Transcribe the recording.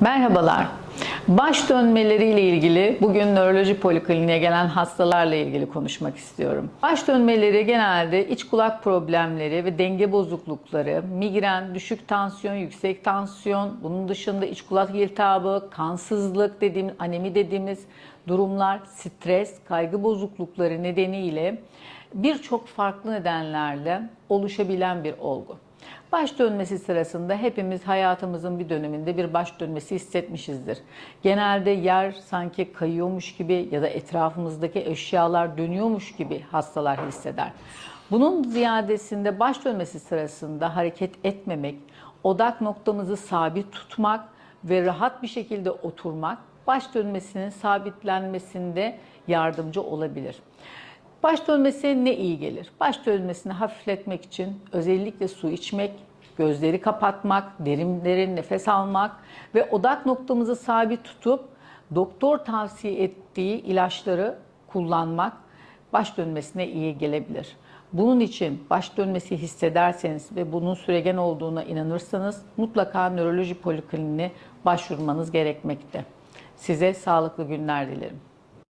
Merhabalar. Baş dönmeleriyle ilgili bugün nöroloji polikliniğe gelen hastalarla ilgili konuşmak istiyorum. Baş dönmeleri genelde iç kulak problemleri ve denge bozuklukları, migren, düşük tansiyon, yüksek tansiyon, bunun dışında iç kulak iltihabı, kansızlık dediğimiz, anemi dediğimiz durumlar, stres, kaygı bozuklukları nedeniyle birçok farklı nedenlerle oluşabilen bir olgu. Baş dönmesi sırasında hepimiz hayatımızın bir döneminde bir baş dönmesi hissetmişizdir. Genelde yer sanki kayıyormuş gibi ya da etrafımızdaki eşyalar dönüyormuş gibi hastalar hisseder. Bunun ziyadesinde baş dönmesi sırasında hareket etmemek, odak noktamızı sabit tutmak ve rahat bir şekilde oturmak baş dönmesinin sabitlenmesinde yardımcı olabilir. Baş dönmesi ne iyi gelir? Baş dönmesini hafifletmek için özellikle su içmek, gözleri kapatmak, derin derin nefes almak ve odak noktamızı sabit tutup doktor tavsiye ettiği ilaçları kullanmak baş dönmesine iyi gelebilir. Bunun için baş dönmesi hissederseniz ve bunun süregen olduğuna inanırsanız mutlaka nöroloji polikliniğine başvurmanız gerekmekte. Size sağlıklı günler dilerim.